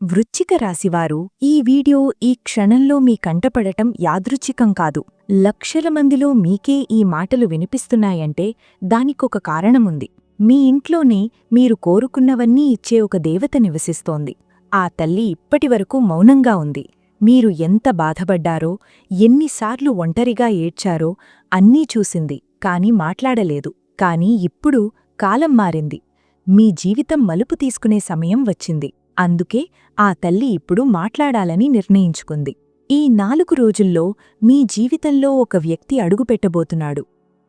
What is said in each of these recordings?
వృచ్చిక రాశివారు ఈ వీడియో ఈ క్షణంలో మీ కంటపడటం యాదృచ్ఛికం కాదు. లక్షల మందిలో మీకే ఈ మాటలు వినిపిస్తున్నాయంటే దానికొక కారణముంది. మీ ఇంట్లోనే మీరు కోరుకున్నవన్నీ ఇచ్చే ఒక దేవత నివసిస్తోంది. ఆ తల్లి ఇప్పటివరకు మౌనంగా ఉంది. మీరు ఎంత బాధపడ్డారో ఎన్నిసార్లు ఒంటరిగా ఏడ్చారో అన్నీ చూసింది కాని మాట్లాడలేదు. కాని ఇప్పుడు కాలం మారింది. మీ జీవితం మలుపు తీసుకునే సమయం వచ్చింది. అందుకే ఆ తల్లి ఇప్పుడు మాట్లాడాలని నిర్ణయించుకుంది. ఈ నాలుగు రోజుల్లో మీ జీవితంలో ఒక వ్యక్తి అడుగుపెట్టబోతున్నాడు.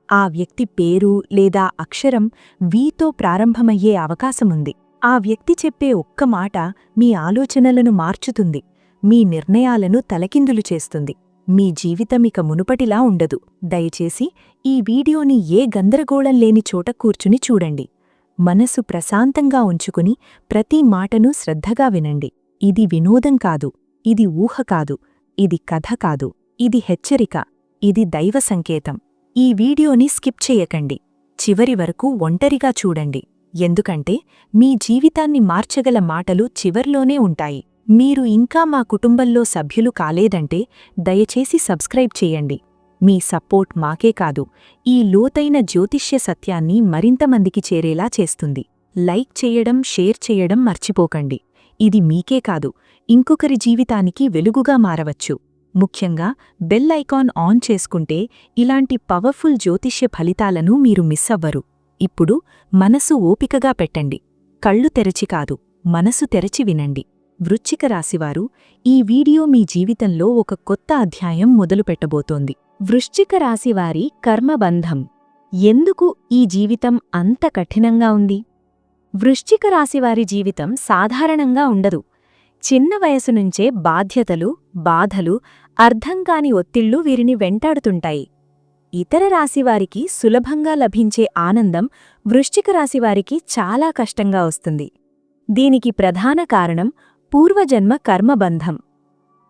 ఆ వ్యక్తి పేరు లేదా అక్షరం వీతో ప్రారంభమయ్యే అవకాశముంది. ఆ వ్యక్తి చెప్పే ఒక్క మాట మీ ఆలోచనలను మార్చుతుంది. మీ నిర్ణయాలను తలకిందులు చేస్తుంది. మీ జీవితమిక మునుపటిలా ఉండదు. దయచేసి ఈ వీడియోని ఏ గందరగోళం లేని చోట కూర్చుని చూడండి. మనసు ప్రశాంతంగా ఉంచుకుని ప్రతి మాటను శ్రద్ధగా వినండి. ఇది వినోదం కాదు ఇది ఊహ కాదు ఇది కథ కాదు ఇది హెచ్చరిక ఇది దైవ సంకేతం. ఈ వీడియోని స్కిప్ చేయకండి. చివరి వరకు ఒంటరిగా చూడండి. ఎందుకంటే మీ జీవితాన్ని మార్చగల మాటలు చివర్లోనే ఉంటాయి. మీరు ఇంకా మా కుటుంబంలో సభ్యులు కాలేదంటే దయచేసి సబ్స్క్రైబ్ చేయండి. మీ సపోర్ట్ మాకే కాదు ఈ లోతైన జ్యోతిష్య సత్యాన్ని మరింతమందికి చేరేలా చేస్తుంది. లైక్ చేయడం షేర్ చేయడం మర్చిపోకండి. ఇది మీకే కాదు ఇంకొకరి జీవితానికి వెలుగుగా మారవచ్చు. ముఖ్యంగా బెల్ ఐకాన్ ఆన్ చేసుకుంటే ఇలాంటి పవర్ఫుల్ జ్యోతిష్య ఫలితాలను మీరు మిస్ అవ్వరు. ఇప్పుడు మనసు ఓపికగా పెట్టండి. కళ్ళు తెరచి కాదు మనసు తెరచి వినండి. వృచ్చిక రాశివారు ఈ వీడియో మీ జీవితంలో ఒక కొత్త అధ్యాయం మొదలుపెట్టబోతోంది. వృశ్చిక రాశివారి కర్మబంధం. ఎందుకు ఈ జీవితం అంత కఠినంగా ఉంది? వృశ్చిక రాశివారి జీవితం సాధారణంగా ఉండదు. చిన్న వయసు నుంచే బాధ్యతలు బాధలు అర్థంకాని ఒత్తిళ్ళు వీరిని వెంటాడుతుంటాయి. ఇతర రాశివారికి సులభంగా లభించే ఆనందం వృశ్చిక రాశివారికి చాలా కష్టంగా వస్తుంది. దీనికి ప్రధాన కారణం పూర్వజన్మ కర్మబంధం.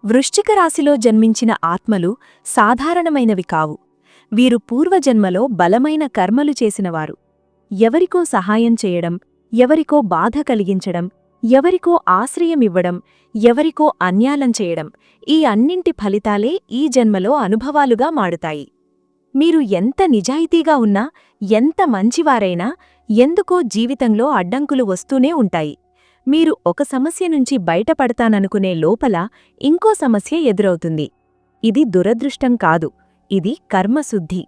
వృశ్చిక రాశిలో జన్మించిన ఆత్మలు సాధారణమైనవి కావు. వీరు పూర్వజన్మలో బలమైన కర్మలు చేసినవారు. ఎవరికో సహాయం చేయడం ఎవరికో బాధ కలిగించడం ఎవరికో ఆశ్రయమివ్వడం ఎవరికో అన్యాలం చేయడం ఈ అన్నింటి ఫలితాలే ఈ జన్మలో అనుభవాలుగా మాడుతాయి మీరు ఎంత నిజాయితీగా ఉన్నా ఎంత మంచివారైనా ఎందుకో జీవితంలో అడ్డంకులు వస్తూనే ఉంటాయి. మీరు ఒక సమస్య నుంచి బయటపడతాననుకునే లోపల ఇంకో సమస్య ఎదురవుతుంది. ఇది దురదృష్టం కాదు. ఇది కర్మశుద్ధి.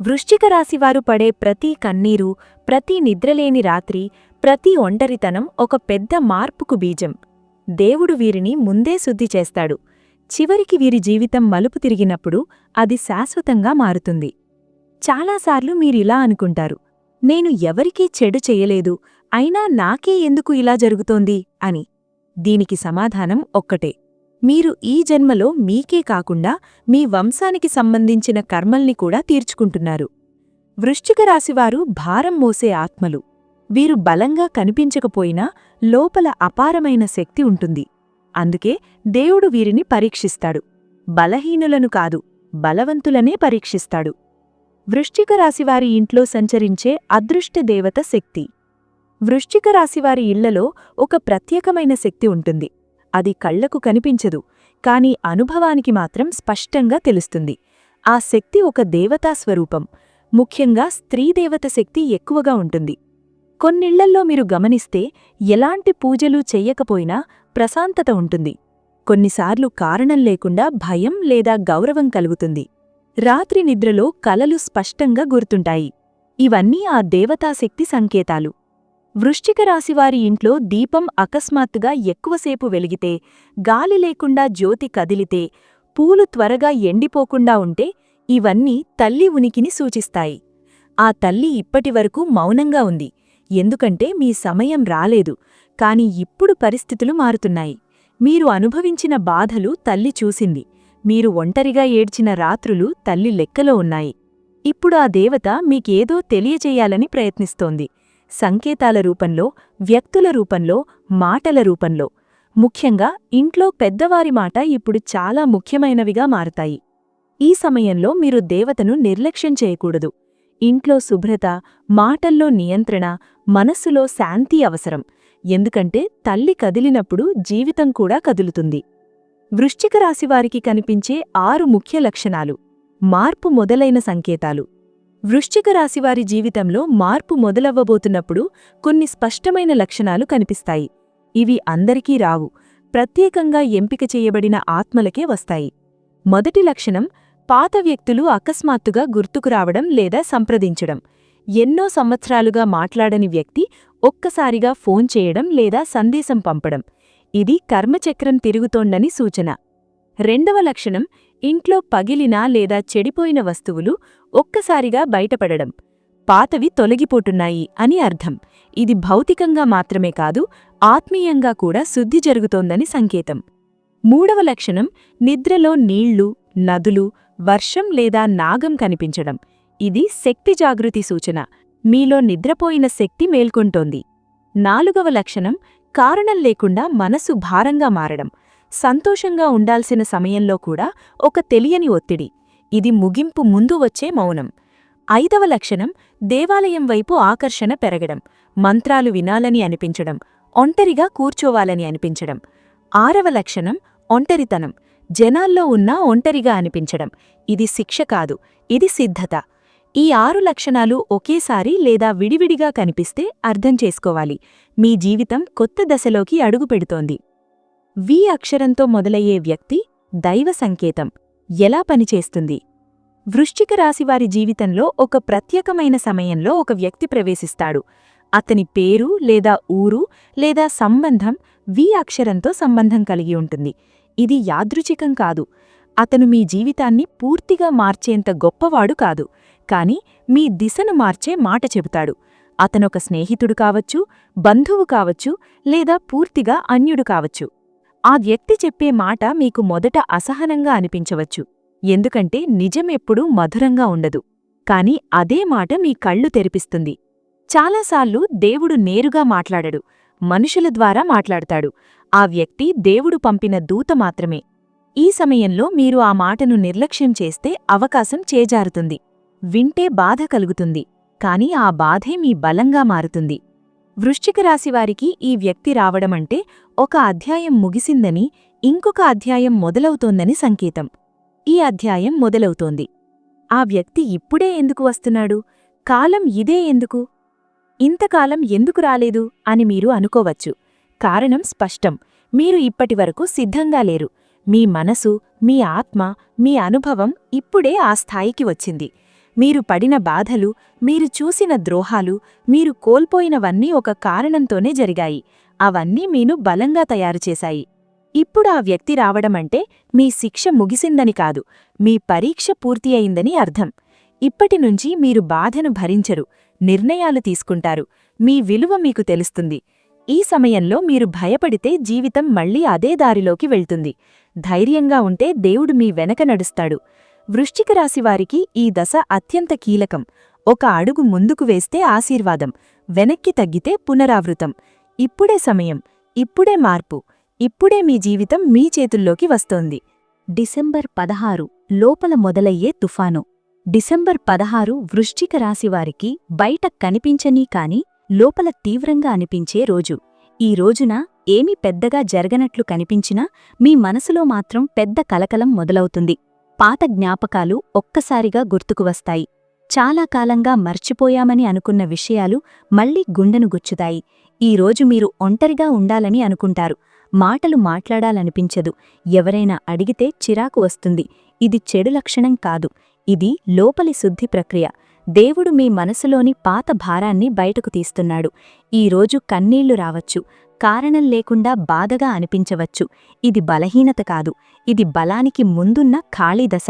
వృశ్చిక రాశివారు పడే ప్రతి కన్నీరు ప్రతి నిద్రలేని రాత్రి ప్రతి ఒంటరితనం ఒక పెద్ద మార్పుకు బీజం. దేవుడు వీరిని ముందే శుద్ధి చేస్తాడు. చివరికి వీరి జీవితం మలుపు తిరిగినప్పుడు అది శాశ్వతంగా మారుతుంది. చాలాసార్లు మీరిలా అనుకుంటారు. నేను ఎవరికీ చెడు చేయలేదు. అయినా నాకే ఎందుకు ఇలా జరుగుతోంది? అని. దీనికి సమాధానం ఒక్కటే. మీరు ఈ జన్మలో మీకే కాకుండా మీ వంశానికి సంబంధించిన కర్మల్ని కూడా తీర్చుకుంటున్నారు. వృశ్చిక రాశివారు భారం మోసే ఆత్మలు. వీరు బలంగా కనిపించకపోయినా లోపల అపారమైన శక్తి ఉంటుంది. అందుకే దేవుడు వీరిని పరీక్షిస్తాడు. బలహీనులను కాదు బలవంతులనే పరీక్షిస్తాడు. వృశ్చిక రాశివారి ఇంట్లో సంచరించే అదృష్ట దేవత శక్తి. వృశ్చిక రాశివారి ఇళ్ళలో ఒక ప్రత్యేకమైన శక్తి ఉంటుంది. అది కళ్ళకు కనిపించదు కాని అనుభవానికి మాత్రం స్పష్టంగా తెలుస్తుంది. ఆ శక్తి ఒక దేవతా స్వరూపం. ముఖ్యంగా స్త్రీదేవత శక్తి ఎక్కువగా ఉంటుంది. కొన్నిళ్ళల్లో మీరు గమనిస్తే ఎలాంటి పూజలు చెయ్యకపోయినా ప్రశాంతత ఉంటుంది. కొన్నిసార్లు కారణం లేకుండా భయం లేదా గౌరవం కలుగుతుంది. రాత్రి నిద్రలో కలలు స్పష్టంగా గుర్తుంటాయి. ఇవన్నీ ఆ దేవతాశక్తి సంకేతాలు. వృశ్చిక రాశివారి ఇంట్లో దీపం అకస్మాత్తుగా ఎక్కువసేపు వెలిగితే గాలి లేకుండా జ్యోతి కదిలితే పూలు త్వరగా ఎండిపోకుండా ఉంటే ఇవన్నీ తల్లి ఉనికిని సూచిస్తాయి. ఆ తల్లి ఇప్పటివరకు మౌనంగా ఉంది. ఎందుకంటే మీ సమయం రాలేదు. కాని ఇప్పుడు పరిస్థితులు మారుతున్నాయి. మీరు అనుభవించిన బాధలు తల్లి చూసింది. మీరు ఒంటరిగా ఏడ్చిన రాత్రులు తల్లి లెక్కలో ఉన్నాయి. ఇప్పుడు ఆ దేవత మీకేదో తెలియచేయాలని ప్రయత్నిస్తోంది. సంకేతాల రూపంలో వ్యక్తుల రూపంలో మాటల రూపంలో. ముఖ్యంగా ఇంట్లో పెద్దవారి మాట ఇప్పుడు చాలా ముఖ్యమైనవిగా మారతాయి. ఈ సమయంలో మీరు దేవతను నిర్లక్ష్యం చేయకూడదు. ఇంట్లో శుభ్రత మాటల్లో నియంత్రణ మనస్సులో శాంతి అవసరం. ఎందుకంటే తల్లి కదిలినప్పుడు జీవితం కూడా కదులుతుంది. వృశ్చిక రాశివారికి కనిపించే ఆరు ముఖ్య లక్షణాలు. మార్పు మొదలైన సంకేతాలు. వృశ్చిక రాశివారి జీవితంలో మార్పు మొదలవ్వబోతున్నప్పుడు కొన్ని స్పష్టమైన లక్షణాలు కనిపిస్తాయి. ఇవి అందరికీ రావు. ప్రత్యేకంగా ఎంపిక చేయబడిన ఆత్మలకే వస్తాయి. మొదటి లక్షణం పాత వ్యక్తులు అకస్మాత్తుగా గుర్తుకు రావడం లేదా సంప్రదించడం. ఎన్నో సంవత్సరాలుగా మాట్లాడని వ్యక్తి ఒక్కసారిగా ఫోన్ చేయడం లేదా సందేశం పంపడం. ఇది కర్మచక్రం తిరుగుతోండని సూచన. రెండవ లక్షణం ఇంట్లో పగిలిన లేదా చెడిపోయిన వస్తువులు ఒక్కసారిగా బయటపడడం. పాతవి తొలగిపోతున్నాయి అని అర్థం. ఇది భౌతికంగా మాత్రమే కాదు ఆత్మీయంగా కూడా శుద్ధి జరుగుతోందని సంకేతం. మూడవ లక్షణం నిద్రలో నీళ్ళు నదులు వర్షం లేదా నాగం కనిపించడం. ఇది శక్తి జాగృతి సూచన. మీలో నిద్రపోయిన శక్తి మేల్కొంటోంది. నాలుగవ లక్షణం కారణం లేకుండా మనసు భారంగా మారడం. సంతోషంగా ఉండాల్సిన సమయంలో కూడా ఒక తెలియని ఒత్తిడి. ఇది ముగింపు ముందు వచ్చే మౌనం. ఐదవ లక్షణం దేవాలయం వైపు ఆకర్షణ పెరగడం. మంత్రాలు వినాలని అనిపించడం. ఒంటరిగా కూర్చోవాలని అనిపించడం. ఆరవ లక్షణం ఒంటరితనం. జనాల్లో ఉన్నా ఒంటరిగా అనిపించడం. ఇది శిక్ష కాదు ఇది సిద్ధత. ఈ ఆరు లక్షణాలు ఒకేసారి లేదా విడివిడిగా కనిపిస్తే అర్థం చేసుకోవాలి. మీ జీవితం కొత్త దశలోకి అడుగుపెడుతోంది. వి అక్షరంతో మొదలయ్యే వ్యక్తి దైవ సంకేతం. ఎలా పనిచేస్తుంది? వృశ్చిక రాశివారి జీవితంలో ఒక ప్రత్యేకమైన సమయంలో ఒక వ్యక్తి ప్రవేశిస్తాడు. అతని పేరు లేదా ఊరు లేదా సంబంధం వి అక్షరంతో సంబంధం కలిగి ఉంటుంది. ఇది యాదృచికం కాదు. అతను మీ జీవితాన్ని పూర్తిగా మార్చేంత గొప్పవాడు కాదు. కాని మీ దిశను మార్చే మాట చెబుతాడు. అతనొక స్నేహితుడు కావచ్చు బంధువు కావచ్చు లేదా పూర్తిగా అన్యుడు కావచ్చు. ఆ వ్యక్తి చెప్పే మాట మీకు మొదట అసహనంగా అనిపించవచ్చు. ఎందుకంటే నిజమెప్పుడూ మధురంగా ఉండదు. కాని అదే మాట మీ కళ్ళు తెరిపిస్తుంది. చాలాసార్లు దేవుడు నేరుగా మాట్లాడడు. మనుషుల ద్వారా మాట్లాడతాడు. ఆ వ్యక్తి దేవుడు పంపిన దూత మాత్రమే. ఈ సమయంలో మీరు ఆ మాటను నిర్లక్ష్యం చేస్తే అవకాశం చేజారుతుంది. వింటే బాధ కలుగుతుంది. కాని ఆ బాధే మీ బలంగా మారుతుంది. వృశ్చిక రాశివారికి ఈ వ్యక్తి రావడమంటే ఒక అధ్యాయం ముగిసిందని ఇంకొక అధ్యాయం మొదలవుతోందని సంకేతం. ఈ అధ్యాయం మొదలవుతోంది. ఆ వ్యక్తి ఇప్పుడే ఎందుకు వస్తున్నాడు? కాలం ఇదే ఎందుకు? ఇంతకాలం ఎందుకు రాలేదు అని మీరు అనుకోవచ్చు. కారణం స్పష్టం. మీరు ఇప్పటివరకు సిద్ధంగా లేరు. మీ మనసు మీ ఆత్మ మీ అనుభవం ఇప్పుడే ఆ స్థాయికి వచ్చింది. మీరు పడిన బాధలు మీరు చూసిన ద్రోహాలు మీరు కోల్పోయినవన్నీ ఒక కారణంతోనే జరిగాయి. అవన్నీ మీను బలంగా తయారుచేశాయి ఇప్పుడు ఆ వ్యక్తి రావడమంటే మీ శిక్ష ముగిసిందని కాదు మీ పరీక్ష పూర్తి అయిందని అర్థం. ఇప్పటినుంచి మీరు బాధను భరించరు నిర్ణయాలు తీసుకుంటారు. మీ విలువ మీకు తెలుస్తుంది. ఈ సమయంలో మీరు భయపడితే జీవితం మళ్ళీ అదే దారిలోకి వెళ్తుంది. ధైర్యంగా ఉంటే దేవుడు మీ వెనక నడుస్తాడు. వృశ్చిక రాశివారికి ఈ దశ అత్యంత కీలకం. ఒక అడుగు ముందుకు వేస్తే ఆశీర్వాదం వెనక్కి తగ్గితే పునరావృతం. ఇప్పుడే సమయం ఇప్పుడే మార్పు ఇప్పుడే మీ జీవితం మీ చేతుల్లోకి వస్తోంది. డిసెంబర్ పదహారు లోపల మొదలయ్యే తుఫాను. డిసెంబర్ పదహారు వృశ్చిక రాశివారికి బయట కనిపించనీ కాని లోపల తీవ్రంగా అనిపించే రోజు. ఈ రోజున ఏమీ పెద్దగా జరగనట్లు కనిపించినా మీ మనసులో మాత్రం పెద్ద కలకలం మొదలవుతుంది. పాత జ్ఞాపకాలు ఒక్కసారిగా గుర్తుకు వస్తాయి. చాలా కాలంగా మర్చిపోయామని అనుకున్న విషయాలు మళ్ళీ గుండెను గుచ్చుతాయి. ఈరోజు మీరు ఒంటరిగా ఉండాలని అనుకుంటారు. మాటలు మాట్లాడాలనిపించదు. ఎవరైనా అడిగితే చిరాకు వస్తుంది. ఇది చెడు లక్షణం కాదు. ఇది లోపలి శుద్ధి ప్రక్రియ. దేవుడు మీ మనసులోని పాత భారాన్ని బయటకు తీస్తున్నాడు. ఈరోజు కన్నీళ్ళు రావచ్చు. కారణం లేకుండా బాధగా అనిపించవచ్చు. ఇది బలహీనత కాదు. ఇది బలానికి ముందున్న ఖాళీ దశ.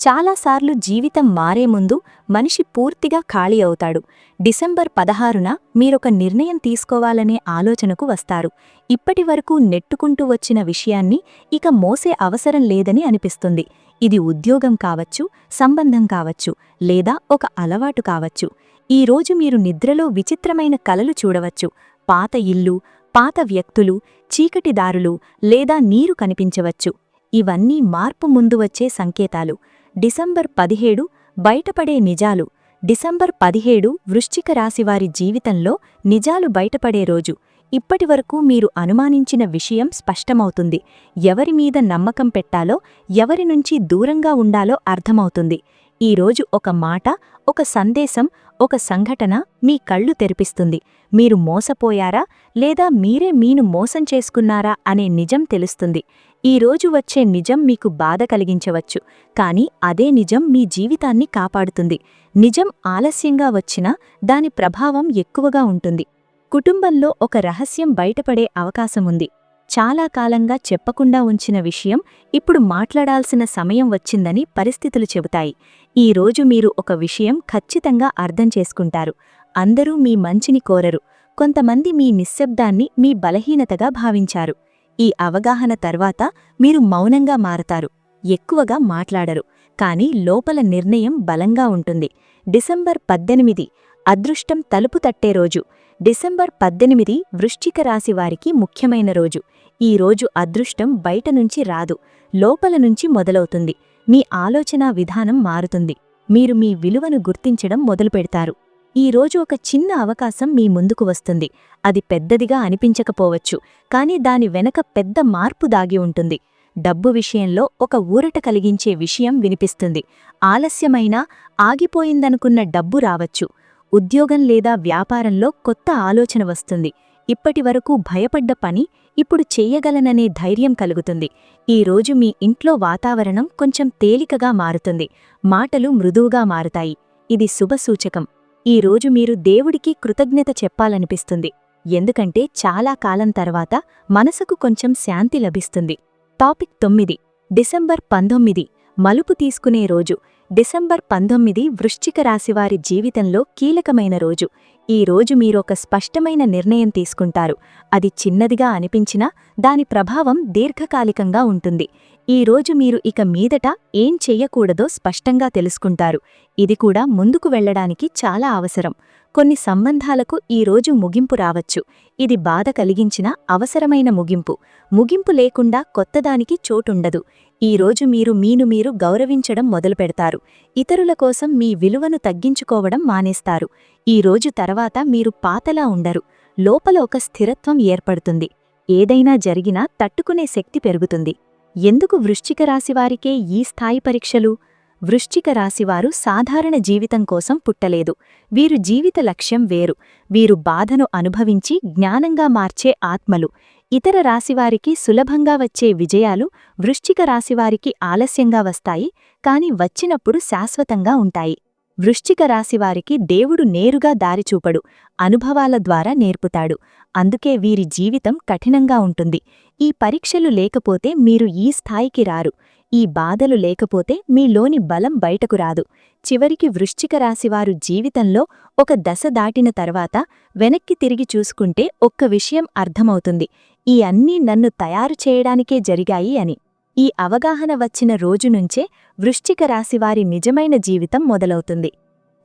చాలాసార్లు జీవితం మారే ముందు మనిషి పూర్తిగా ఖాళీ అవుతాడు. డిసెంబర్ పదహారున మీరొక నిర్ణయం తీసుకోవాలనే ఆలోచనకు వస్తారు. ఇప్పటివరకు నెట్టుకుంటూ వచ్చిన విషయాన్ని ఇక మోసే అవసరం లేదని అనిపిస్తుంది. ఇది ఉద్యోగం కావచ్చు సంబంధం కావచ్చు లేదా ఒక అలవాటు కావచ్చు. ఈరోజు మీరు నిద్రలో విచిత్రమైన కలలు చూడవచ్చు. పాత ఇల్లు పాత వ్యక్తులు చీకటిదారులు లేదా నీరు కనిపించవచ్చు. ఇవన్నీ మార్పు ముందు వచ్చే సంకేతాలు. డిసెంబర్ పదిహేడు బయటపడే నిజాలు. డిసెంబర్ పదిహేడు వృశ్చిక రాశివారి జీవితంలో నిజాలు బయటపడే రోజు. ఇప్పటివరకు మీరు అనుమానించిన విషయం స్పష్టమవుతుంది. ఎవరి మీద నమ్మకం పెట్టాలో ఎవరి నుంచి దూరంగా ఉండాలో అర్థమవుతుంది. ఈరోజు ఒక మాట ఒక సందేశం ఒక సంఘటన మీ కళ్ళు తెరిపిస్తుంది. మీరు మోసపోయారా? లేదా మీరే మీను మోసం చేసుకున్నారా? అనే నిజం తెలుస్తుంది. ఈరోజు వచ్చే నిజం మీకు బాధ కలిగించవచ్చు. కానీ అదే నిజం మీ జీవితాన్ని కాపాడుతుంది. నిజం ఆలస్యంగా వచ్చినా దాని ప్రభావం ఎక్కువగా ఉంటుంది. కుటుంబంలో ఒక రహస్యం బయటపడే అవకాశముంది చాలా కాలంగా చెప్పకుండా ఉంచిన విషయం ఇప్పుడు మాట్లాడాల్సిన సమయం వచ్చిందని పరిస్థితులు చెబుతాయి. ఈ రోజు మీరు ఒక విషయం ఖచ్చితంగా అర్థం చేసుకుంటారు. అందరూ మీ మంచిని కోరరు. కొంతమంది మీ నిశ్శబ్దాన్ని మీ బలహీనతగా భావించారు. ఈ అవగాహన తర్వాత మీరు మౌనంగా మారతారు. ఎక్కువగా మాట్లాడరు. కాని లోపల నిర్ణయం బలంగా ఉంటుంది. డిసెంబర్ పద్దెనిమిది అదృష్టం తలుపు తట్టే రోజు. డిసెంబర్ పద్దెనిమిది వృశ్చిక రాశి వారికి ముఖ్యమైన రోజు. ఈ రోజు అదృష్టం బయట నుంచి రాదు. లోపల నుంచి మొదలవుతుంది. మీ ఆలోచనా విధానం మారుతుంది. మీరు మీ విలువను గుర్తించడం మొదలుపెడతారు. ఈ రోజు ఒక చిన్న అవకాశం మీ ముందుకు వస్తుంది. అది పెద్దదిగా అనిపించకపోవచ్చు. కాని దాని వెనక పెద్ద మార్పు దాగి ఉంటుంది. డబ్బు విషయంలో ఒక ఊరట కలిగించే విషయం వినిపిస్తుంది. ఆలస్యమైనా ఆగిపోయిందనుకున్న డబ్బు రావచ్చు. ఉద్యోగం లేదా వ్యాపారంలో కొత్త ఆలోచన వస్తుంది. ఇప్పటివరకు భయపడ్డ పని ఇప్పుడు చెయ్యగలననే ధైర్యం కలుగుతుంది. ఈ రోజు మీ ఇంట్లో వాతావరణం కొంచెం తేలికగా మారుతుంది. మాటలు మృదువుగా మారుతాయి. ఇది శుభసూచకం ఈ రోజు మీరు దేవుడికి కృతజ్ఞత చెప్పాలనిపిస్తుంది. ఎందుకంటే చాలా కాలం తర్వాత మనసుకు కొంచెం శాంతి లభిస్తుంది. టాపిక్ తొమ్మిది. డిసెంబర్ పంతొమ్మిది. మలుపు తీసుకునే రోజు. డిసెంబర్ పంతొమ్మిది వృశ్చిక రాశివారి జీవితంలో కీలకమైన రోజు. ఈ రోజు మీరొక స్పష్టమైన నిర్ణయం తీసుకుంటారు. అది చిన్నదిగా అనిపించినా దాని ప్రభావం దీర్ఘకాలికంగా ఉంటుంది. ఈ రోజు మీరు ఇక మీదట ఏం చెయ్యకూడదో స్పష్టంగా తెలుసుకుంటారు. ఇది కూడా ముందుకు వెళ్ళడానికి చాలా అవసరం. కొన్ని సంబంధాలకు ఈ రోజు ముగింపు రావచ్చు. ఇది బాధ కలిగించిన అవసరమైన ముగింపు. ముగింపు లేకుండా కొత్తదానికి చోటుండదు. ఈ రోజు మీరు మీను మీరు గౌరవించడం మొదలుపెడతారు. ఇతరుల కోసం మీ విలువను తగ్గించుకోవడం మానేస్తారు. ఈ రోజు తర్వాత మీరు పాతలా ఉండరు. లోపల ఒక స్థిరత్వం ఏర్పడుతుంది. ఏదైనా జరిగినా తట్టుకునే శక్తి పెరుగుతుంది. ఎందుకు వృశ్చిక రాశివారికే ఈ స్థాయి పరీక్షలు? వృశ్చిక రాశివారు సాధారణ జీవితం కోసం పుట్టలేదు. వీరు జీవిత లక్ష్యం వేరు. వీరు బాధను అనుభవించి జ్ఞానంగా మార్చే ఆత్మలు. ఇతర రాశివారికి సులభంగా వచ్చే విజయాలు వృశ్చిక రాశివారికి ఆలస్యంగా వస్తాయి కాని వచ్చినప్పుడు శాశ్వతంగా ఉంటాయి. వృశ్చిక రాశివారికి దేవుడు నేరుగా దారిచూపడు అనుభవాల ద్వారా నేర్పుతాడు. అందుకే వీరి జీవితం కఠినంగా ఉంటుంది. ఈ పరీక్షలు లేకపోతే మీరు ఈ స్థాయికి రారు. ఈ బాధలు లేకపోతే మీలోని బలం బయటకు రాదు. చివరికి వృశ్చిక రాశివారు జీవితంలో ఒక దశ దాటిన తర్వాత వెనక్కి తిరిగి చూసుకుంటే ఒక్క విషయం అర్థమవుతుంది. ఈ అన్నీ నన్ను తయారు చేయడానికే జరిగాయి అని. ఈ అవగాహన వచ్చిన రోజు నుంచే వృశ్చిక రాశివారి నిజమైన జీవితం మొదలవుతుంది.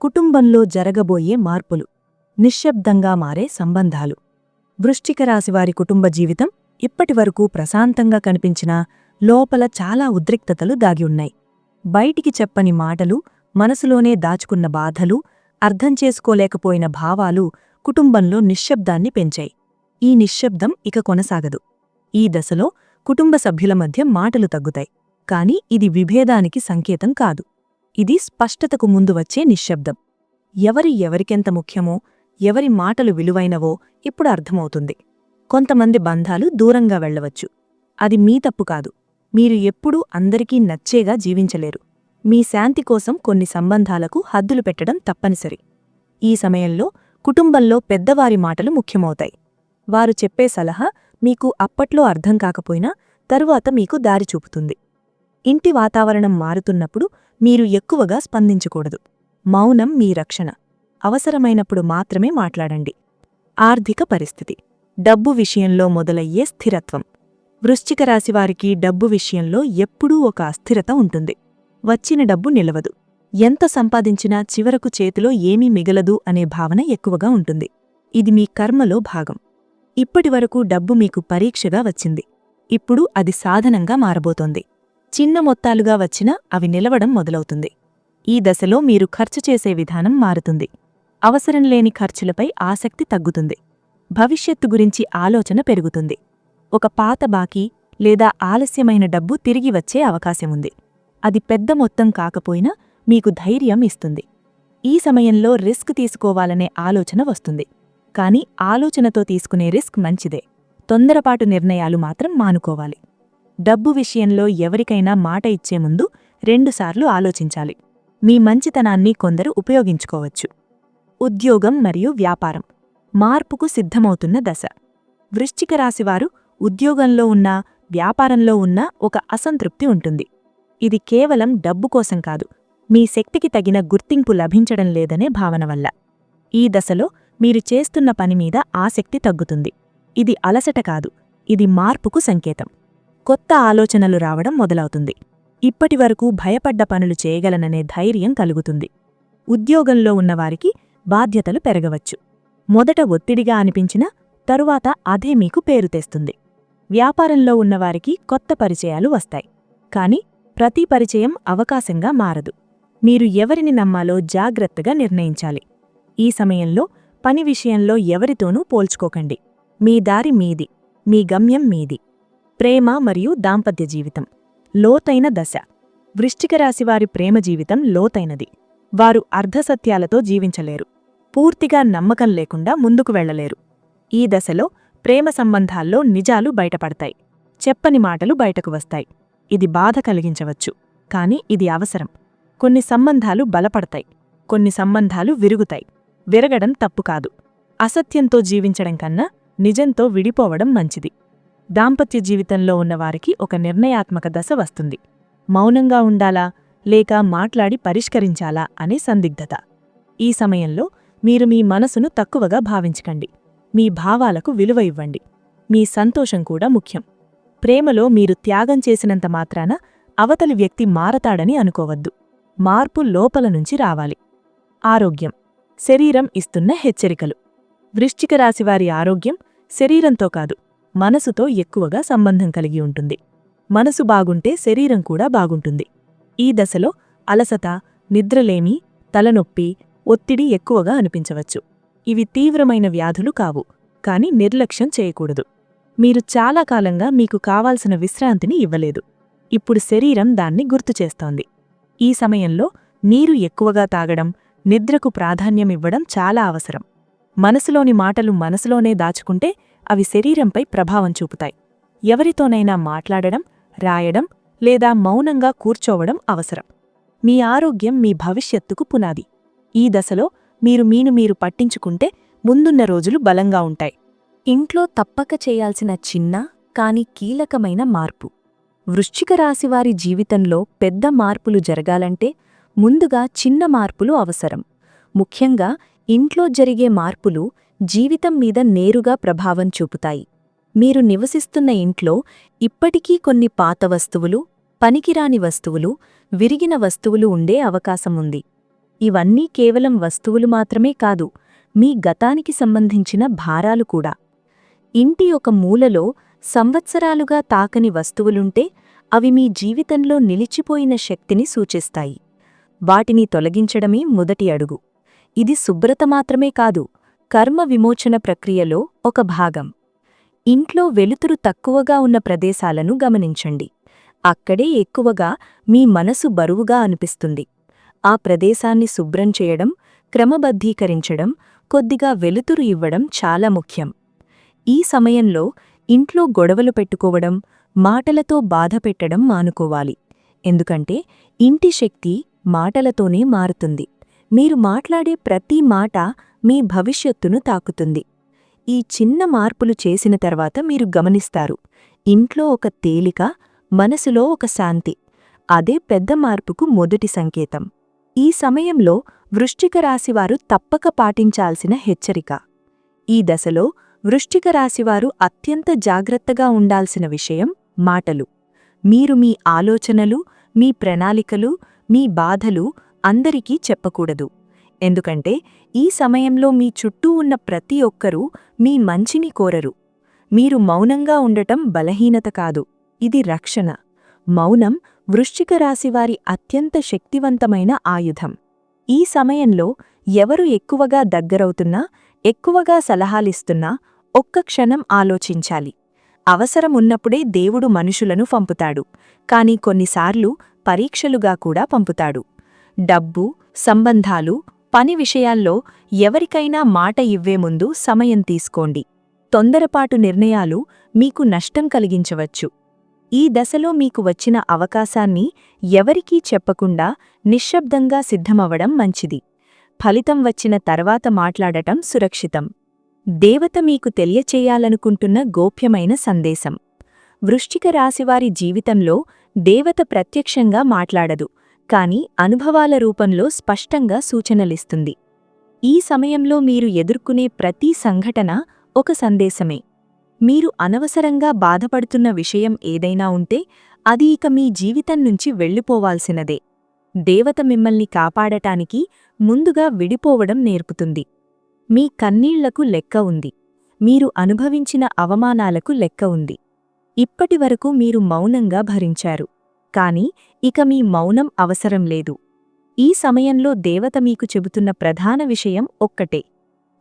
కుటుంబంలో జరగబోయే మార్పులు. నిశ్శబ్దంగా మారే సంబంధాలు. వృశ్చిక రాశివారి కుటుంబ జీవితం ఇప్పటివరకు ప్రశాంతంగా కనిపించినా లోపల చాలా ఉద్రిక్తతలు దాగిఉన్నాయి బయటికి చెప్పని మాటలు మనసులోనే దాచుకున్న బాధలు అర్థం చేసుకోలేకపోయిన భావాలు కుటుంబంలో నిశ్శబ్దాన్ని పెంచాయి. ఈ నిశ్శబ్దం ఇక కొనసాగదు. ఈ దశలో కుటుంబ సభ్యుల మధ్య మాటలు తగ్గుతాయి. కాని ఇది విభేదానికి సంకేతం కాదు. ఇది స్పష్టతకు ముందు వచ్చే నిశ్శబ్దం. ఎవరి ఎవరికెంత ముఖ్యమో ఎవరి మాటలు విలువైనవో ఇప్పుడు అర్థమవుతుంది. కొంతమంది బంధాలు దూరంగా వెళ్ళవచ్చు అది మీ తప్పు కాదు. మీరు ఎప్పుడూ అందరికీ నచ్చేగా జీవించలేరు. మీ శాంతి కోసం కొన్ని సంబంధాలకు హద్దులు పెట్టడం తప్పనిసరి. ఈ సమయంలో కుటుంబంలో పెద్దవారి మాటలు ముఖ్యమవుతాయి. వారు చెప్పే సలహా మీకు అప్పట్లో అర్థం కాకపోయినా తరువాత మీకు దారి చూపుతుంది. ఇంటి వాతావరణం మారుతున్నప్పుడు మీరు ఎక్కువగా స్పందించకూడదు. మౌనం మీ రక్షణ. అవసరమైనప్పుడు మాత్రమే మాట్లాడండి. ఆర్థిక పరిస్థితి. డబ్బు విషయంలో మొదలయ్యే స్థిరత్వం. వృశ్చిక రాశివారికి డబ్బు విషయంలో ఎప్పుడూ ఒక అస్థిరత ఉంటుంది. వచ్చిన డబ్బు నిలవదు. ఎంత సంపాదించినా చివరకు చేతిలో ఏమీ మిగలదు అనే భావన ఎక్కువగా ఉంటుంది. ఇది మీ కర్మలో భాగం. ఇప్పటివరకు డబ్బు మీకు పరీక్షగా వచ్చింది. ఇప్పుడు అది సాధనంగా మారబోతోంది. చిన్న మొత్తాలుగా వచ్చినా అవి నిలవడం మొదలవుతుంది. ఈ దశలో మీరు ఖర్చు చేసే విధానం మారుతుంది. అవసరం లేని ఖర్చులపై ఆసక్తి తగ్గుతుంది. భవిష్యత్తు గురించి ఆలోచన పెరుగుతుంది. ఒక పాత బాకీ లేదా ఆలస్యమైన డబ్బు తిరిగి వచ్చే అవకాశముంది. అది పెద్ద మొత్తం కాకపోయినా మీకు ధైర్యం ఇస్తుంది. ఈ సమయంలో రిస్క్ తీసుకోవాలనే ఆలోచన వస్తుంది. కాని ఆలోచనతో తీసుకునే రిస్క్ మంచిదే. తొందరపాటు నిర్ణయాలు మాత్రం మానుకోవాలి. డబ్బు విషయంలో ఎవరికైనా మాట ఇచ్చే ముందు రెండుసార్లు ఆలోచించాలి. మీ మంచితనాన్ని కొందరు ఉపయోగించుకోవచ్చు. ఉద్యోగం మరియు వ్యాపారం. మార్పుకు సిద్ధమవుతున్న దశ. వృశ్చిక రాశివారు ఉద్యోగంలో ఉన్నా వ్యాపారంలో ఉన్నా ఒక అసంతృప్తి ఉంటుంది. ఇది కేవలం డబ్బు కోసం కాదు. మీ శక్తికి తగిన గుర్తింపు లభించడం లేదనే భావన వల్ల. ఈ దశలో మీరు చేస్తున్న పనిమీద ఆసక్తి తగ్గుతుంది. ఇది అలసట కాదు. ఇది మార్పుకు సంకేతం. కొత్త ఆలోచనలు రావడం మొదలవుతుంది. ఇప్పటివరకు భయపడ్డ పనులు చేయగలననే ధైర్యం కలుగుతుంది. ఉద్యోగంలో ఉన్నవారికి బాధ్యతలు పెరగవచ్చు. మొదట ఒత్తిడిగా అనిపించినా తరువాత అదే మీకు పేరు తెస్తుంది. వ్యాపారంలో ఉన్నవారికి కొత్త పరిచయాలు వస్తాయి. కాని ప్రతి పరిచయం అవకాశంగా మారదు. మీరు ఎవరిని నమ్మాలో జాగ్రత్తగా నిర్ణయించాలి. ఈ సమయంలో పని విషయంలో ఎవరితోనూ పోల్చుకోకండి. మీ దారి మీది. మీ గమ్యం మీది. ప్రేమ మరియు దాంపత్య జీవితం. లోతైన దశ. వృశ్చిక రాశివారి ప్రేమ జీవితం లోతైనది. వారు అర్ధసత్యాలతో జీవించలేరు. పూర్తిగా నమ్మకం లేకుండా ముందుకు వెళ్ళలేరు ఈ దశలో ప్రేమ సంబంధాల్లో నిజాలు బయటపడతాయి. చెప్పని మాటలు బయటకు వస్తాయి. ఇది బాధ కలిగించవచ్చు. కాని ఇది అవసరం. కొన్ని సంబంధాలు బలపడతాయి. కొన్ని సంబంధాలు విరుగుతాయి. విరగడం తప్పు కాదు. అసత్యంతో జీవించడం కన్నా నిజంతో విడిపోవడం మంచిది. దాంపత్య జీవితంలో ఉన్నవారికి ఒక నిర్ణయాత్మక దశ వస్తుంది. మౌనంగా ఉండాలా? లేక మాట్లాడి పరిష్కరించాలా? అనే సందిగ్ధత. ఈ సమయంలో మీరు మీ మనసును తక్కువగా భావించకండి. మీ భావాలకు విలువ ఇవ్వండి. మీ సంతోషం కూడా ముఖ్యం. ప్రేమలో మీరు త్యాగం చేసినంత మాత్రాన అవతలి వ్యక్తి మారతాడని అనుకోవద్దు. మార్పు లోపల నుంచి రావాలి. ఆరోగ్యం. శరీరం ఇస్తున్న హెచ్చరికలు. వృశ్చిక రాశివారి ఆరోగ్యం శరీరంతో కాదు మనసుతో ఎక్కువగా సంబంధం కలిగి ఉంటుంది. మనసు బాగుంటే శరీరం కూడా బాగుంటుంది. ఈ దశలో అలసత నిద్రలేమి తలనొప్పి ఒత్తిడి ఎక్కువగా అనిపించవచ్చు. ఇవి తీవ్రమైన వ్యాధులు కావు. కాని నిర్లక్ష్యం చేయకూడదు. మీరు చాలా కాలంగా మీకు కావాల్సిన విశ్రాంతిని ఇవ్వలేదు. ఇప్పుడు శరీరం దాన్ని గుర్తుచేస్తోంది ఈ సమయంలో నీరు ఎక్కువగా తాగడం నిద్రకు ప్రాధాన్యమివ్వడం చాలా అవసరం. మనసులోని మాటలు మనసులోనే దాచుకుంటే అవి శరీరంపై ప్రభావం చూపుతాయి. ఎవరితోనైనా మాట్లాడడం రాయడం లేదా మౌనంగా కూర్చోవడం అవసరం. మీ ఆరోగ్యం మీ భవిష్యత్తుకు పునాది. ఈ దశలో మీరు మీను మీరు పట్టించుకుంటే ముందున్న రోజులు బలంగా ఉంటాయి. ఇంట్లో తప్పక చేయాల్సిన చిన్న కాని కీలకమైన మార్పు. వృశ్చిక రాశివారి జీవితంలో పెద్ద మార్పులు జరగాలంటే ముందుగా చిన్న మార్పులు అవసరం. ముఖ్యంగా ఇంట్లో జరిగే మార్పులు జీవితం మీద నేరుగా ప్రభావం చూపుతాయి. మీరు నివసిస్తున్న ఇంట్లో ఇప్పటికీ కొన్ని పాత వస్తువులు పనికిరాని వస్తువులు విరిగిన వస్తువులు ఉండే అవకాశముంది ఇవన్నీ కేవలం వస్తువులు మాత్రమే కాదు మీ గతానికి సంబంధించిన భారాలు కూడా. ఇంటి ఒక మూలలో సంవత్సరాలుగా తాకని వస్తువులుంటే అవి మీ జీవితంలో నిలిచిపోయిన శక్తిని సూచిస్తాయి. వాటిని తొలగించడమే మొదటి అడుగు. ఇది శుభ్రత మాత్రమే కాదు కర్మ విమోచన ప్రక్రియలో ఒక భాగం. ఇంట్లో వెలుతురు తక్కువగా ఉన్న ప్రదేశాలను గమనించండి. అక్కడే ఎక్కువగా మీ మనసు బరువుగా అనిపిస్తుంది. ఆ ప్రదేశాన్ని శుభ్రం చేయడం క్రమబద్ధీకరించడం కొద్దిగా వెలుతురు ఇవ్వడం చాలా ముఖ్యం. ఈ సమయంలో ఇంట్లో గొడవలు పెట్టుకోవడం మాటలతో బాధ పెట్టడం మానుకోవాలి. ఎందుకంటే ఇంటి శక్తి మాటలతోనే మారుతుంది. మీరు మాట్లాడే ప్రతి మాట మీ భవిష్యత్తును తాకుతుంది. ఈ చిన్న మార్పులు చేసిన తర్వాత మీరు గమనిస్తారు. ఇంట్లో ఒక తేలిక మనసులో ఒక శాంతి. అదే పెద్ద మార్పుకు మొదటి సంకేతం. ఈ సమయంలో వృశ్చిక రాశివారు తప్పక పాటించాల్సిన హెచ్చరిక. ఈ దశలో వృశ్చిక రాశివారు అత్యంత జాగ్రత్తగా ఉండాల్సిన విషయం మాటలు. మీరు మీ ఆలోచనలు మీ ప్రణాళికలు మీ బాధలు అందరికీ చెప్పకూడదు. ఎందుకంటే ఈ సమయంలో మీ చుట్టూ ఉన్న ప్రతి ఒక్కరూ మీ మంచిని కోరరు. మీరు మౌనంగా ఉండటం బలహీనత కాదు. ఇది రక్షణ. మౌనం వృశ్చిక రాశివారి అత్యంత శక్తివంతమైన ఆయుధం. ఈ సమయంలో ఎవరు ఎక్కువగా దగ్గరవుతున్నా ఎక్కువగా సలహాలిస్తున్నా ఒక్క క్షణం ఆలోచించాలి. అవసరం ఉన్నప్పుడే దేవుడు మనుషులను పంపుతాడు. కాని కొన్నిసార్లు పరీక్షలుగా కూడా పంపుతాడు. డబ్బు సంబంధాలు పని విషయాల్లో ఎవరికైనా మాట ఇవ్వే ముందు సమయం తీసుకోండి. తొందరపాటు నిర్ణయాలు మీకు నష్టం కలిగించవచ్చు. ఈ దశలో మీకు వచ్చిన అవకాశాన్ని ఎవరికీ చెప్పకుండా నిశ్శబ్దంగా సిద్ధమవడం మంచిది. ఫలితం వచ్చిన తర్వాత మాట్లాడటం సురక్షితం. దేవత మీకు తెలియచేయాలనుకుంటున్న గోప్యమైన సందేశం. వృశ్చిక రాశివారి జీవితంలో దేవత ప్రత్యక్షంగా మాట్లాడదు కాని అనుభవాల రూపంలో స్పష్టంగా సూచనలిస్తుంది. ఈ సమయంలో మీరు ఎదుర్కొనే ప్రతి సంఘటన ఒక సందేశమే. మీరు అనవసరంగా బాధపడుతున్న విషయం ఏదైనా ఉంటే అది ఇక మీ జీవితం నుంచి వెళ్ళిపోవాల్సినదే. దేవత మిమ్మల్ని కాపాడటానికి ముందుగా విడిపోవడం నేర్పుతుంది. మీ కన్నీళ్ళకు లెక్క ఉంది. మీరు అనుభవించిన అవమానాలకు లెక్క ఉంది. ఇప్పటివరకు మీరు మౌనంగా భరించారు. కాని ఇక మీ మౌనం అవసరం లేదు. ఈ సమయంలో దేవత మీకు చెబుతున్న ప్రధాన విషయం ఒక్కటే.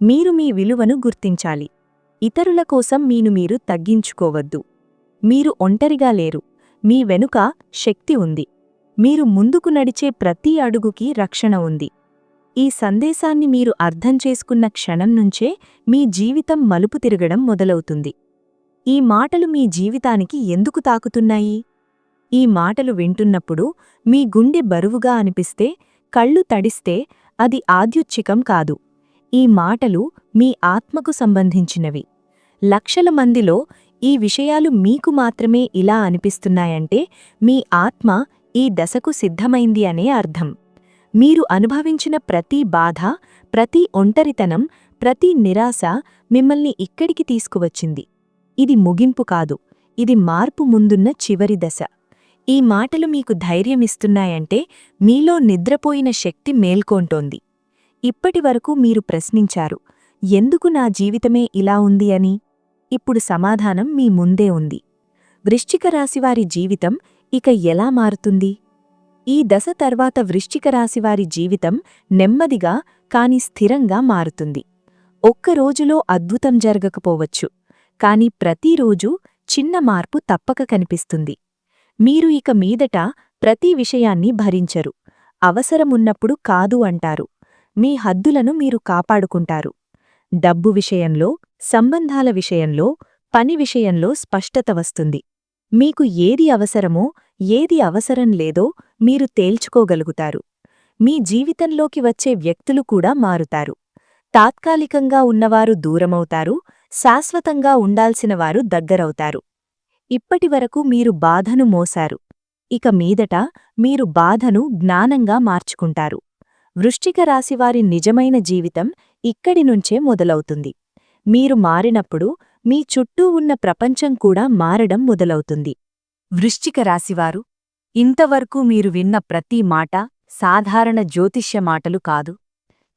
మీరు మీ విలువను గుర్తించాలి. ఇతరుల కోసం మీను మీరు తగ్గించుకోవద్దు. మీరు ఒంటరిగా లేరు. మీ వెనుక శక్తి ఉంది. మీరు ముందుకు నడిచే ప్రతి అడుగుకి రక్షణ ఉంది. ఈ సందేశాన్ని మీరు అర్థం చేసుకున్న క్షణం నుంచే మీ జీవితం మలుపు తిరగడం మొదలవుతుంది. ఈ మాటలు మీ జీవితానికి ఎందుకు తాకుతున్నాయి? ఈ మాటలు వింటున్నప్పుడు మీ గుండె బరువుగా అనిపిస్తే కళ్ళు తడిస్తే అది ఆద్యుచ్ఛికం కాదు. ఈ మాటలు మీ ఆత్మకు సంబంధించినవి. లక్షల మందిలో ఈ విషయాలు మీకు మాత్రమే ఇలా అనిపిస్తున్నాయంటే మీ ఆత్మ ఈ దశకు సిద్ధమైంది అనే అర్థం. మీరు అనుభవించిన ప్రతి బాధ ప్రతి ఒంటరితనం ప్రతి నిరాశ మిమ్మల్ని ఇక్కడికి తీసుకువచ్చింది. ఇది ముగింపు కాదు ఇది మార్పు ముందున్న చివరి దశ. ఈ మాటలు మీకు ధైర్యమిస్తున్నాయంటే మీలో నిద్రపోయిన శక్తి మేల్కొంటోంది. ఇప్పటివరకు మీరు ప్రశ్నించారు ఎందుకు నా జీవితమే ఇలా ఉంది అని? ఇప్పుడు సమాధానం మీ ముందే ఉంది. వృశ్చిక రాశివారి జీవితం ఇక ఎలా మారుతుంది? ఈ దశ తర్వాత వృశ్చిక రాశివారి జీవితం నెమ్మదిగా కాని స్థిరంగా మారుతుంది. ఒక్క రోజులో అద్భుతం జరగకపోవచ్చు కాని ప్రతిరోజూ చిన్న మార్పు తప్పక కనిపిస్తుంది. మీరు ఇక మీదట ప్రతి విషయాన్ని భరించరు అవసరమున్నప్పుడు కాదు అంటారు. మీ హద్దులను మీరు కాపాడుకుంటారు. డబ్బు విషయంలో సంబంధాల విషయంలో పని విషయంలో స్పష్టత వస్తుంది. మీకు ఏది అవసరమో ఏది అవసరం లేదో మీరు తేల్చుకోగలుగుతారు. మీ జీవితంలోకి వచ్చే వ్యక్తులు కూడా మారుతారు. తాత్కాలికంగా ఉన్నవారు దూరమవుతారు శాశ్వతంగా ఉండాల్సినవారు దగ్గరవుతారు. ఇప్పటివరకు మీరు బాధను మోసారు ఇక మీదట మీరు బాధను జ్ఞానంగా మార్చుకుంటారు. వృష్టిక రాశివారి నిజమైన జీవితం ఇక్కడి నుంచే మొదలవుతుంది. మీరు మారినప్పుడు మీ చుట్టూ ఉన్న ప్రపంచం కూడా మారడం మొదలవుతుంది. వృశ్చిక రాశివారు ఇంతవరకు మీరు విన్న ప్రతి మాట సాధారణ జ్యోతిష్య మాటలు కాదు.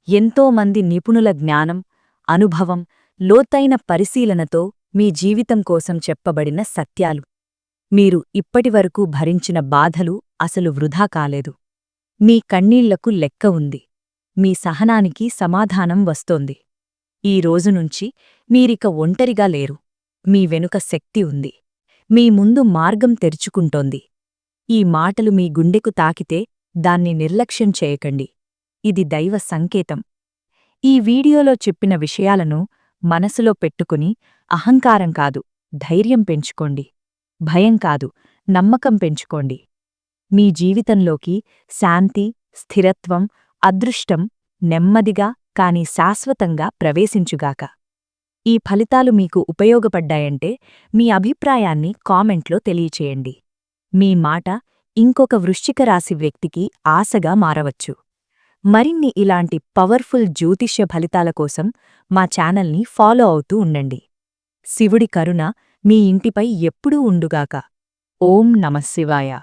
ఎంతోమంది నిపుణుల జ్ఞానం అనుభవం లోతైన పరిశీలనతో మీ జీవితం కోసం చెప్పబడిన సత్యాలు. మీరు ఇప్పటివరకు భరించిన బాధలు అసలు వృధా కాలేదు. మీ కన్నీళ్ళకు లెక్క ఉంది. మీ సహనానికి సమాధానం వస్తోంది. ఈ రోజునుంచి మీరిక ఒంటరిగా లేరు. మీ వెనుక శక్తి ఉంది. మీ ముందు మార్గం తెరుచుకుంటోంది. ఈ మాటలు మీ గుండెకు తాకితే దాన్ని నిర్లక్ష్యం చేయకండి. ఇది దైవ సంకేతం. ఈ వీడియోలో చెప్పిన విషయాలను మనసులో పెట్టుకుని అహంకారం కాదు ధైర్యం పెంచుకోండి. భయం కాదు నమ్మకం పెంచుకోండి. మీ జీవితంలోకి శాంతి స్థిరత్వం అదృష్టం నెమ్మదిగా కాని శాశ్వతంగా ప్రవేశించుగాక. ఈ ఫలితాలు మీకు ఉపయోగపడ్డాయంటే మీ అభిప్రాయాన్ని కామెంట్లో తెలియచేయండి. మీ మాట ఇంకొక వృశ్చిక రాశి వ్యక్తికి ఆశగా మారవచ్చు. మరిన్ని ఇలాంటి పవర్ఫుల్ జ్యోతిష్య ఫలితాల కోసం మా ఛానల్ని ఫాలో అవుతూ ఉండండి. శివుడి కరుణ మీ ఇంటిపై ఎప్పుడూ ఉండుగాక. ఓం నమశివాయ